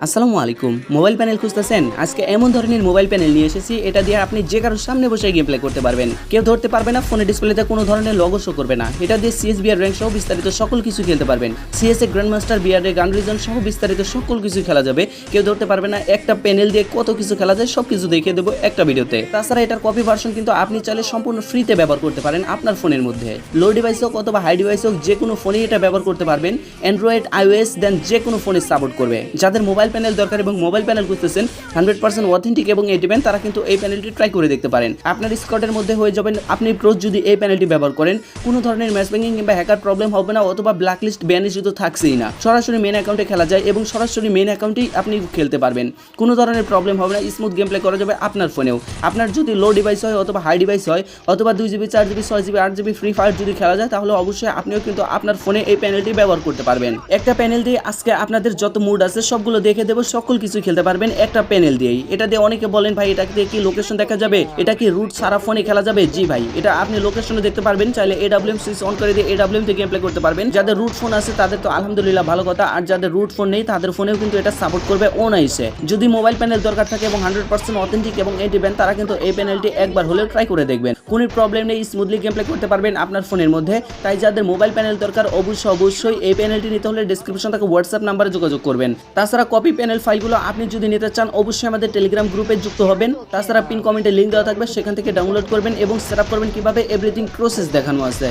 আসসালামু আলাইকুম। Mobile panel খুঁজতেছেন? আজকে এমন ধরনের মোবাইল প্যানেল নিয়ে এসেছি, এটা দিয়ে আপনি যে কারোর সামনে বসে গেম প্লে করতে পারবেন। কেউ ধরতে পারবে না ফোনের ডিসপ্লেতে কোনো ধরনের লগো শো করবে না। এটা দিয়ে সিএস বিআর র্যাঙ্ক সহ বিস্তারিত সকল কিছু খেলতে পারবেন। সিএস এ grand master BR gun region সহ বিস্তারিত সকল কিছু খেলা যাবে। কেউ ধরতে পারবে না, একটা প্যানেল দিয়ে কত কিছু খেলা যায় সব কিছু দেখিয়ে দেবো একটা ভিডিওতে। তাছাড়া এটার কপি ভার্সন কিন্তু আপনি চাইলে সম্পূর্ণ ফ্রিতে ব্যবহার করতে পারেন আপনার ফোনের মধ্যে। লো ডিভাইস হোক অথবা হাই ডিভাইস হোক যে কোনো ফোনে এটা ব্যবহার করতে পারবেন। অ্যান্ড্রয়েড আইওএস দেন যে কোনো ফোনে সাপোর্ট করবে। যাদের মোবাইল প্যানেল দরকার এবং মোবাইল প্যানেল খুঁজতেছেন হান্ড্রেড পার্সেন্ট অথেন্টিক এবং এটিভেন তারা কিন্তু এই প্যানেলটি ট্রাই করে দেখতে পারেন। আপনার স্কটের মধ্যে হয়ে যাবেন, আপনি রোজ যদি এই প্যানেলটি ব্যবহার করেন, কোনো ধরনের ম্যাচ ব্যাঙ্কিং কিংবা হ্যাকার প্রবলেম হবে না, অথবা ব্ল্যাক লিস্ট ব্যানিশ তো থাকছেই না। সরাসরি মেন অ্যাকাউন্টে খেলা যায় এবং সরাসরি মেন অ্যাকাউন্টেই আপনি খেলতে পারবেন। কোনো ধরনের প্রবলেম হবে না স্মুথ গেম প্লে করা যাবে আপনার ফোনেও। আপনার যদি লো ডিভাইস হয় অথবা হাই ডিভাইস হয়, অথবা দুই জিবি চার জিবি ছয় জিবি আট জিবি ফ্রি ফায়ার যদি খেলা যায়, তাহলে অবশ্যই আপনিও কিন্তু আপনার ফোনে এই প্যানেলটি ব্যবহার করতে পারবেন। একটা প্যানেল দিয়ে আজকে আপনাদের যত মুড আছে, সবগুলো দেখে দেবো, সকল কিছু খেলতে পারবেন একটা প্যানেল দিয়েই। এটা দিয়ে অনেকে বলেন, ভাই, এটা দিয়ে কি লোকেশন দেখা যাবে? এটা কি রুট সারা ফোনে খেলা যাবে? জি ভাই, এটা আপনি লোকেশনে দেখতে পারবেন। চাইলে এডাব্লিউএম সুইচ অন করে দিয়ে এডাব্লিউএম দিয়ে গেম প্লে করতে পারবেন। যাদের রুট ফোন আছে, তাদের তো আলহামদুলিল্লাহ ভালো কথা। আর যাদের রুট ফোন নেই, তাদের ফোনেও কিন্তু এটা সাপোর্ট করবে ওনাইসে যদি মোবাইল প্যানেল দরকার থাকে এবং হান্ড্রেড পার্সেন্ট অথেন্টিক এবং এই দিবেন তারা কিন্তু এই প্যানেলটি একবার হলেও ট্রাই করে দেখবেন। কোনো প্রবলেম নেই স্মুথলি গেম প্লে করতে পারবেন আপনার ফোনের মধ্যে। তাই যাদের মোবাইল প্যানেল দরকার, অবশ্যই অবশ্যই এই প্যানেলটি নিতে হলে ডিসক্রিপশন থেকে হোয়াটসঅ্যাপ নাম্বারে যোগাযোগ করবেন। তাছাড়া কপি প্যানেল ফাইলগুলো আপনি যদি নিতে চান, অবশ্যই আমাদের টেলিগ্রাম গ্রুপে যুক্ত হবেন। তাছাড়া পিন কমেন্টে লিঙ্ক দেওয়া থাকবে, সেখান থেকে ডাউনলোড করবেন এবং সেট করবেন কীভাবে এভরিথিং প্রসেস দেখানো আছে।